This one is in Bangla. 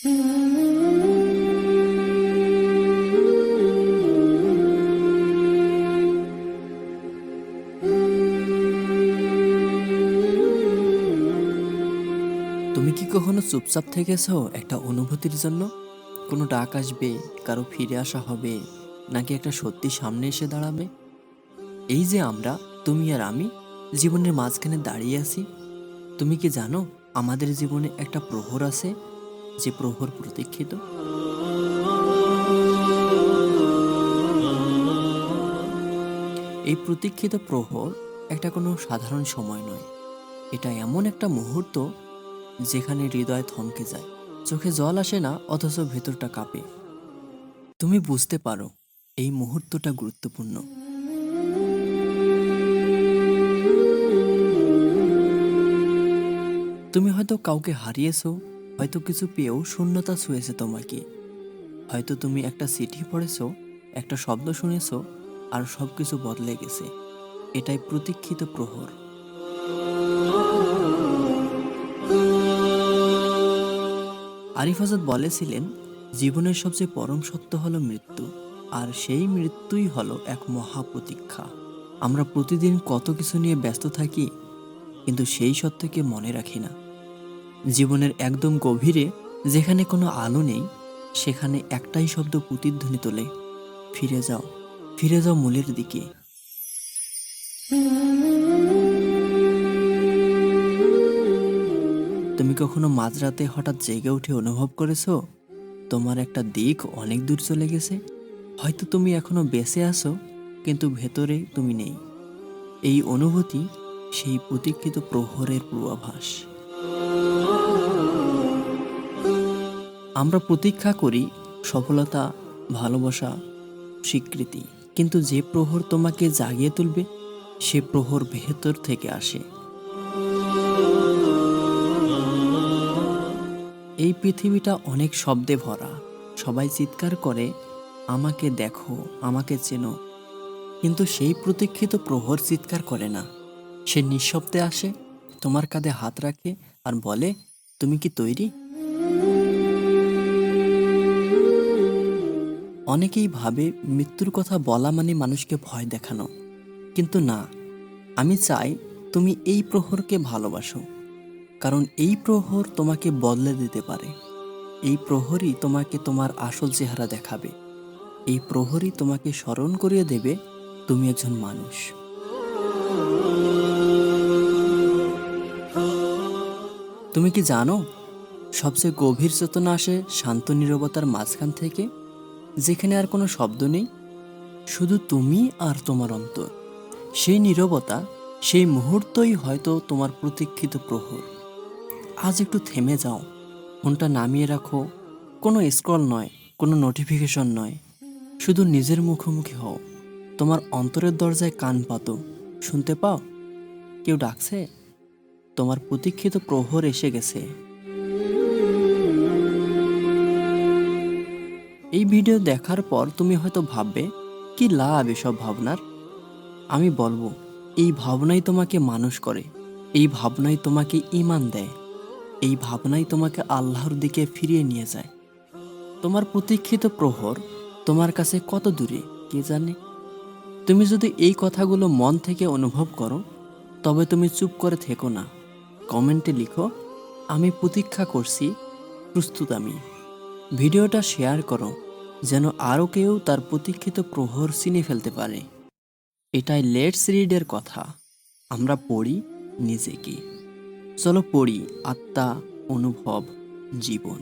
তুমি কি কখনো চুপচাপ থেকেছো একটা অনুভূতির জন্য? কোনো ডাক আসবে, কারও ফিরে আসা হবে, নাকি একটা সত্যি সামনে এসে দাঁড়াবে? এই যে আমরা, তুমি আর আমি, জীবনের মাঝখানে দাঁড়িয়ে আছি। তুমি কি জানো, আমাদের জীবনে একটা প্রহর আছে? যে প্রহর প্রতীক্ষিত? এই প্রতীক্ষিত প্রহর একটা কোনো সাধারণ সময় নয়। এটা এমন একটা মুহূর্ত যেখানে হৃদয় থমকে যায়, চোখে জল আসে না, অথচ ভেতরটা কাঁপে। তুমি বুঝতে পারো, এই মুহূর্তটা গুরুত্বপূর্ণ। তুমি হয়তো কাউকে হারিয়েছো হয়তো কিছু পেয়েও শূন্যতা ছুঁয়েছে তোমাকে। হয়তো তুমি একটা চিঠি পড়েছো, একটা শব্দ শুনেছো, আর সব কিছু বদলে গেছে। এটাই প্রতীক্ষিত প্রহর। আরিফ আজাদ বলেছিলেন, জীবনের সবচেয়ে পরম সত্য হলো মৃত্যু, আর সেই মৃত্যুই হলো এক মহা প্রতীক্ষা। আমরা প্রতিদিন কত কিছু নিয়ে ব্যস্ত থাকি, কিন্তু সেই সত্যকে মনে রাখি না। জীবনের একদম গভীরে যেখানে কোনো আলো নেই, সেখানে একটাই শব্দ প্রতিধ্বনি তোলে, ফিরে যাও ফিরে যাও মূলের দিকে। তুমি কখনো মাঝরাতে হঠাৎ জেগে উঠে অনুভব করেছ? তোমার একটা দিক অনেক দূর চলে গেছে। হয়তো তুমি এখনও বেঁচে আছো, কিন্তু ভেতরে তুমি নেই। এই অনুভূতি সেই প্রতীক্ষিত প্রহরের পূর্বাভাস। আমরা প্রতীক্ষা করি সফলতা, ভালোবাসা, স্বীকৃতি। কিন্তু যে প্রহর তোমাকে জাগিয়ে তুলবে, সে প্রহর ভেতর থেকে আসে। এই পৃথিবীটা অনেক শব্দে ভরা। সবাই চিৎকার করে, আমাকে দেখো, আমাকে চেনো। কিন্তু সেই প্রতীক্ষিত প্রহর চিৎকার করে না। সে নিঃশব্দে আসে, তোমার কাঁধে হাত রাখে আর বলে, তুমি কি তৈরি? অনেকেই ভাবে মৃত্যুর কথা বলা মানে মানুষকে ভয় দেখানো। কিন্তু না, আমি চাই তুমি এই প্রহরকে ভালোবাসো, কারণ এই প্রহর তোমাকে বদলে দিতে পারে। এই প্রহরই তোমাকে তোমার আসল চেহারা দেখাবে। এই প্রহরই তোমাকে স্মরণ করিয়ে দেবে তুমি একজন মানুষ। তুমি কি জানো, সবচেয়ে গভীর চেতনা আসে শান্ত নীরবতার মাঝখান থেকে? যেখানে আর কোনো শব্দ নেই, শুধু তুমি আর তোমার অন্তর। সেই নীরবতা, সেই মুহূর্তই হয়তো তোমার প্রতীক্ষিত প্রহর। আজ একটু থেমে যাও ফোনটা নামিয়ে রাখো। কোনো স্ক্রল নয়, কোনো নোটিফিকেশন নয়। শুধু নিজের মুখোমুখি হও। তোমার অন্তরের দরজায় কান পাতো। শুনতে পাও? কেউ ডাকছে? তোমার প্রতীক্ষিত প্রহর এসে গেছে। এই ভিডিও দেখার পর তুমি হয়তো ভাববে, কি লাভ এসব ভাবনার? আমি বলব, এই ভাবনাই তোমাকে মানুষ করে, এই ভাবনাই তোমাকে ইমান দেয়, এই ভাবনাই তোমাকে আল্লাহর দিকে ফিরিয়ে নিয়ে যায়। তোমার প্রতীক্ষিত প্রহর তোমার কাছে কত দূরে, কে জানে? তুমি যদি এই কথাগুলো মন থেকে অনুভব করো, তবে তুমি চুপ করে থেকো না। কমেন্টে লিখো, আমি প্রতীক্ষা করছি, প্রস্তুত আমি। ভিডিওটা শেয়ার করো, যেন আরও কেউ তার প্রতীক্ষিত প্রহর চিনে ফেলতে পারে। এটাই লেটস রিডের কথা। আমরা পড়ি নিজেকে। চলো পড়ি আত্মা, অনুভব, জীবন।